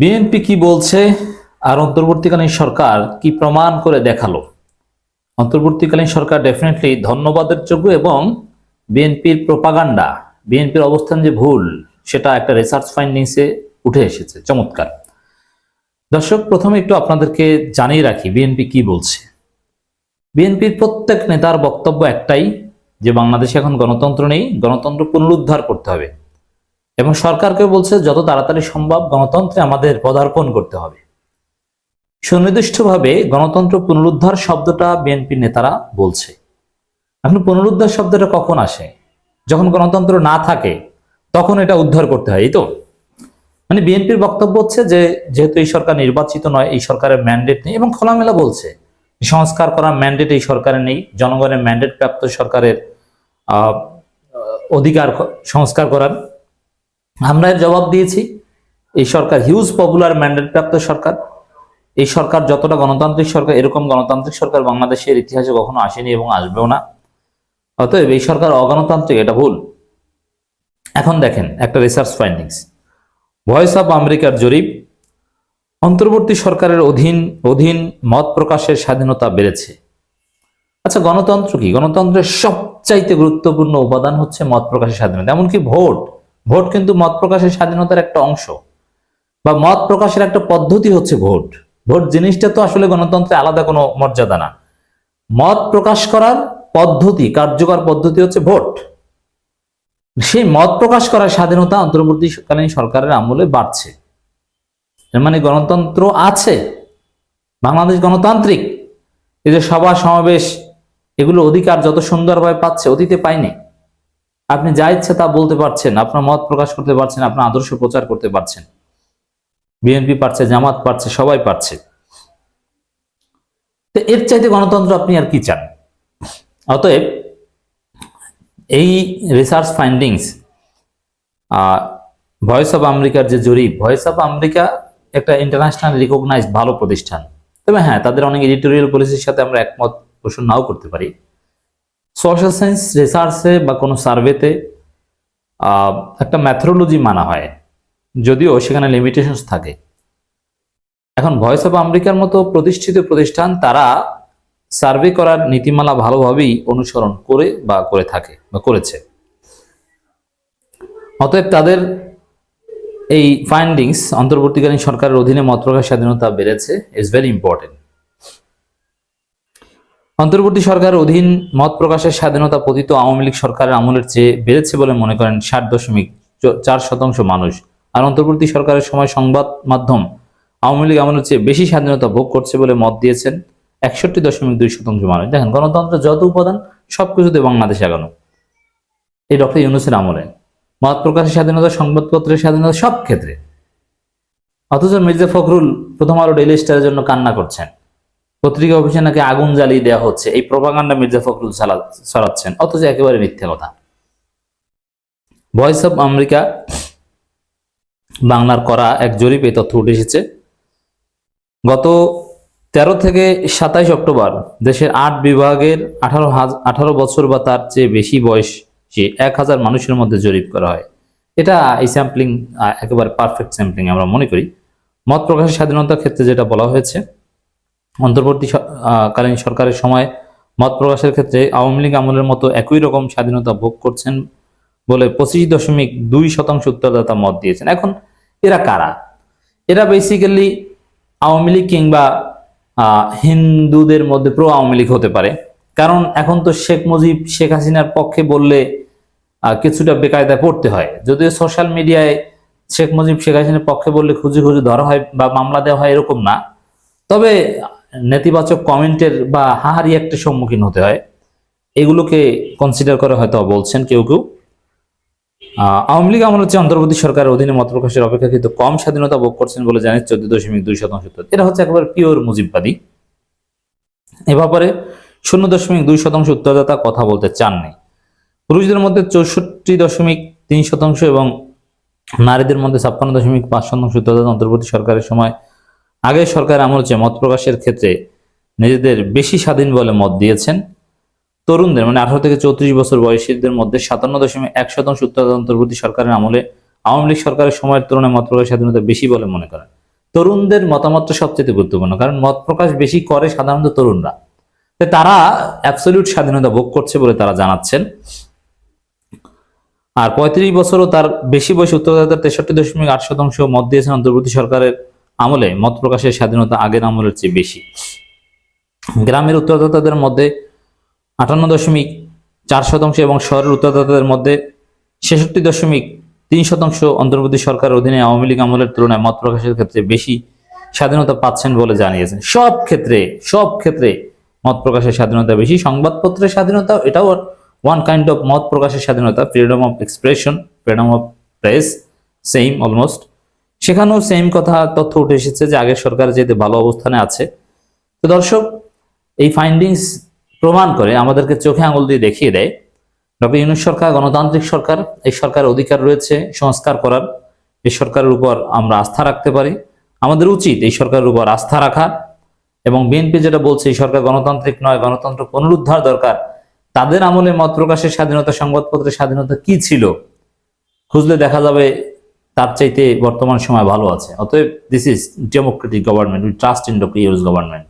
BNP কি বলছে আর অন্তর্বর্তীকালীন সরকার কি প্রমাণ করে দেখাল? অন্তর্বর্তীকালীন সরকার ডেফিনেটলি ধন্যবাদের যোগ্য এবং বিএনপির প্রপাগান্ডা বিএনপির অবস্থান যে ভুল, সেটা একটা রিসার্চ ফাইন্ডিংসে উঠে এসেছে। চমৎকার। দর্শক, প্রথমে একটু আপনাদেরকে জানিয়ে রাখি বিএনপি কি বলছে। বিএনপির প্রত্যেক নেতার বক্তব্য একটাই, যে বাংলাদেশে এখন গণতন্ত্র নেই, গণতন্ত্র পুনরুদ্ধার করতে হবে। এবং সরকারকে বলছে, যত তাড়াতাড়ি সম্ভব গণতন্ত্রে আমাদের পদার্পণ করতে হবে। সুনির্দিষ্টভাবে গণতন্ত্র পুনরুদ্ধার শব্দটা বিএনপি নেতারা বলছে। এখন পুনরুদ্ধার শব্দটা কখন আসে? যখন গণতন্ত্র না থাকে, তখন এটা উদ্ধার করতে হয়, এই তো? মানে বিএনপির বক্তব্য হচ্ছে যে, যেহেতু এই সরকার নির্বাচিত নয়, এই সরকারের ম্যান্ডেট নেই এবং খোলামেলা বলছে সংস্কার করার ম্যান্ডেট এই সরকারের নেই, জনগণের ম্যান্ডেট প্রাপ্ত সরকারের অধিকার সংস্কার করার আমরা এর জবাব দিয়েছি, এই সরকার হিউজ পপুলার ম্যান্ডেট প্রাপ্ত সরকার। এই সরকার যতটা গণতান্ত্রিক সরকার, এরকম গণতান্ত্রিক সরকার বাংলাদেশের ইতিহাসে কখনো আসেনি এবং আসবেও না। অতএব এই সরকার অগণতান্ত্রিক, এটা ভুল। এখন দেখেন, একটা রিসার্চ ফাইন্ডিংস ভয়েস অফ আমেরিকার জরিপ, অন্তর্বর্তী সরকারের অধীন অধীন মত প্রকাশের স্বাধীনতা বেড়েছে। আচ্ছা গণতন্ত্র কি? গণতন্ত্রের সবচাইতে গুরুত্বপূর্ণ উপাদান হচ্ছে মত প্রকাশের স্বাধীনতা, এমনকি ভোট। ভোট কিন্তু মত প্রকাশের স্বাধীনতার একটা অংশ বা মত প্রকাশের একটা পদ্ধতি হচ্ছে ভোট। ভোট জিনিসটা তো আসলে গণতন্ত্রে আলাদা কোনো মর্যাদা না। মত প্রকাশ করার পদ্ধতি, কার্যকর পদ্ধতি হচ্ছে ভোট। সেই মত প্রকাশ করার স্বাধীনতা অন্তর্বর্তীকালীন সরকারের আমলে বাড়ছে। মানে গণতন্ত্র আছে, বাংলাদেশ গণতান্ত্রিক। এই যে সভা সমাবেশ এগুলো অধিকার যত সুন্দরভাবে পাচ্ছে, অতীতে পাইনি। আপনি যা ইচ্ছে তা বলতে পারছেন, আপনার মত প্রকাশ করতে পারছেন, আপনার আদর্শ প্রচার করতে পারছেন। বিএনপি পারছে, জামাত পারছে, সবাই পারছে। তো এর চাইতে গণতন্ত্র আপনি আর কি চান? অতএব এই রিসার্চ ফাইন্ডিংস ভয়েস অফ আমেরিকার যে জরিপ ভয়েস অফ আমেরিকা একটা ইন্টারন্যাশনাল রিকগনাইজ ভালো প্রতিষ্ঠান। তবে হ্যাঁ তাদের অনেক এডিটোরিয়াল পলিসির সাথে আমরা একমত পোষণ নাও করতে পারি। সোশ্যাল সায়েন্স রিসার্চে বা কোনো সার্ভেতে একটা ম্যাথোলজি মানা হয়, যদিও সেখানে লিমিটেশনস থাকে। এখন ভয়েস অফ আমেরিকার মতো প্রতিষ্ঠিত প্রতিষ্ঠান, তারা সার্ভে করার নীতিমালা ভালোভাবেই অনুসরণ করে বা করে থাকে বা করেছে। অতএব তাদের এই ফাইন্ডিংস অন্তর্বর্তীকালীন সরকারের অধীনে মত প্রকাশ স্বাধীনতা বেড়েছে ইজ ভেরি ইম্পর্টেন্ট অন্তর্বর্তী সরকার অধীন মত প্রকাশের স্বাধীনতা পতিত আওয়ামী লীগ সরকারের আমলের চেয়ে বেড়েছে বলে মনে করেন ষাট দশমিক চার শতাংশ মানুষ। আর অন্তর্বর্তী সরকারের সময় সংবাদ মাধ্যম আওয়ামী লীগ আমলের চেয়ে বেশি স্বাধীনতা ভোগ করছে বলে মত দিয়েছেন একষট্টি দশমিক দুই শতাংশ মানুষ। দেখেন, গণতন্ত্রের যত উপাদান, সবকিছুতে বাংলাদেশ আগানো এই ডক্টর ইউনুসের আমলে। মত প্রকাশের স্বাধীনতা, সংবাদপত্রের স্বাধীনতা সব ক্ষেত্রে। অথচ মির্জা ফখরুল প্রথম আলো ডেইলি স্টারের জন্য কান্না করছেন। পত্রিকা অফিসে নাকি আগুন জ্বালিয়ে দেওয়া হচ্ছে। এই প্রপাগান্ডা মির্জা ফখরুল ছড়াচ্ছেন অথচ একেবারে মিথ্যে কথা। ভয়েস অফ আমেরিকা বাংলার করা এক জরিপ তথ্য উঠে এসেছে। গত তেরো থেকে সাতাইশ অক্টোবর দেশের আট বিভাগের আঠারো হাজার আঠারো বছর বা তার চেয়ে বেশি বয়সী এক হাজার মানুষের মধ্যে জরিপ করা হয়। এটা এই স্যাম্পলিং একেবারে পারফেক্ট স্যাম্পলিং আমরা মনে করি। মত প্রকাশের স্বাধীনতার ক্ষেত্রে যেটা বলা হয়েছে অন্তর্বর্তী কালীন সরকারের সময় মত প্রকাশের ক্ষেত্রে আওয়ামী লীগ আমলের মতো একই রকম স্বাধীনতা ভোগ করছেন বলে পঁচিশ দশমিক দুই শতাংশ উত্তরদাতা মত দিয়েছেন। এখন এরা কারা? এরা বেসিক্যালি আওয়ামী লীগ কিংবা হিন্দুদের মধ্যে প্রো আওয়ামী লীগ হতে পারে। কারণ এখন তো শেখ মুজিব, শেখ হাসিনার পক্ষে বললে কিছুটা বেকায়দায় পড়তে হয়। যদিও সোশ্যাল মিডিয়ায় শেখ মুজিব, শেখ হাসিনার পক্ষে বললে খুঁজে খুঁজে ধরা হয় বা মামলা দেওয়া হয় এরকম না। তবে নেতিবাচক কমেন্টের বা হাহারি একটা সম্মুখীন হতে হয়। এগুলোকে কনসিডার করে হয়তো বলছেন কেউ কেউ। আওয়ামী লীগ আমল হচ্ছে অন্তর্বর্তী সরকারের অধীনে মত প্রকাশের অপেক্ষাকৃত কম স্বাধীনতা ভোগ করছেন বলে জানিয়ে চোদ্দ দশমিক দুই শতাংশ। এটা হচ্ছে একেবারে পিওর মুজিববাদী। এ ব্যাপারে শূন্য দশমিক দুই শতাংশ উত্তরদাতা কথা বলতে চাননি। পুরুষদের মধ্যে চৌষট্টি দশমিক তিন শতাংশ এবং নারীদের মধ্যে ছাপ্পান্ন দশমিক পাঁচ শতাংশ উত্তরদাতা অন্তর্বর্তী সরকারের সময় আগের সরকার আমল হচ্ছে মত প্রকাশের ক্ষেত্রে নিজেদের বেশি স্বাধীন বলে মত দিয়েছেন। তরুণদের মানে আঠারো থেকে চৌত্রিশ বছর বয়সীদের মধ্যে সাতান্ন দশমিক এক শতাংশ অন্তর্বর্তী সরকারের আমলে আওয়ামী লীগ সরকারের সময়ের তুলনায় মত প্রকাশের স্বাধীনতা বেশি বলে মনে করেন। তরুণদের মতামতটা সবচেয়ে গুরুত্বপূর্ণ, কারণ মত প্রকাশ বেশি করে সাধারণত তরুণরা। তারা অ্যাবসলিউট স্বাধীনতা ভোগ করছে বলে তারা জানাচ্ছেন। আর পঁয়ত্রিশ বছরও তার বেশি বয়সী উত্তরদাতার তেষট্টি দশমিক আট শতাংশ মত দিয়েছেন অন্তর্বর্তী সরকারের আমলে, মত প্রকাশের স্বাধীনতা আগের আমলের চেয়ে বেশি। গ্রামের উত্তরদাতাদের মধ্যে আটান্ন দশমিক চার শতাংশ এবং শহরের উত্তরদাতাদের মধ্যে ছেষট্টি দশমিক তিন শতাংশ অন্তর্বর্তী সরকারের অধীনে আওয়ামী লীগ আমলের তুলনায় মত প্রকাশের ক্ষেত্রে বেশি স্বাধীনতা পাচ্ছেন বলে জানিয়েছেন। সব ক্ষেত্রে সব ক্ষেত্রে মত প্রকাশের স্বাধীনতা বেশি। সংবাদপত্রের স্বাধীনতা এটাও ওয়ান কাইন্ড অফ মত প্রকাশের স্বাধীনতা freedom of expression freedom of press same almost সেখানেও সেম কথা, তথ্য উঠে এসেছে যে আগের সরকার যেতে ভালো অবস্থানে আছে। তো দর্শক, এই ফাইন্ডিংস প্রমাণ করে আমাদেরকে চোখে আঙুল দিয়ে দেখিয়ে দেয়। ডক্টর ইউনুস সরকার গণতান্ত্রিক সরকার, এই সরকারের অধিকার রয়েছে সংস্কার করার। এই সরকারের উপর আমরা আস্থা রাখতে পারি। আমাদের উচিত এই সরকারের উপর আস্থা রাখা এবং বিএনপি যেটা বলছে, এই সরকার গণতান্ত্রিক নয়, গণতন্ত্র পুনরুদ্ধার দরকার। তাদের আমলে মত প্রকাশের স্বাধীনতা সংবাদপত্রের স্বাধীনতা কি ছিল? খুঁজলে দেখা যাবে তার চাইতে বর্তমান সময় ভালো আছে। অতএব this is democratic government we trust in doctor Yunus government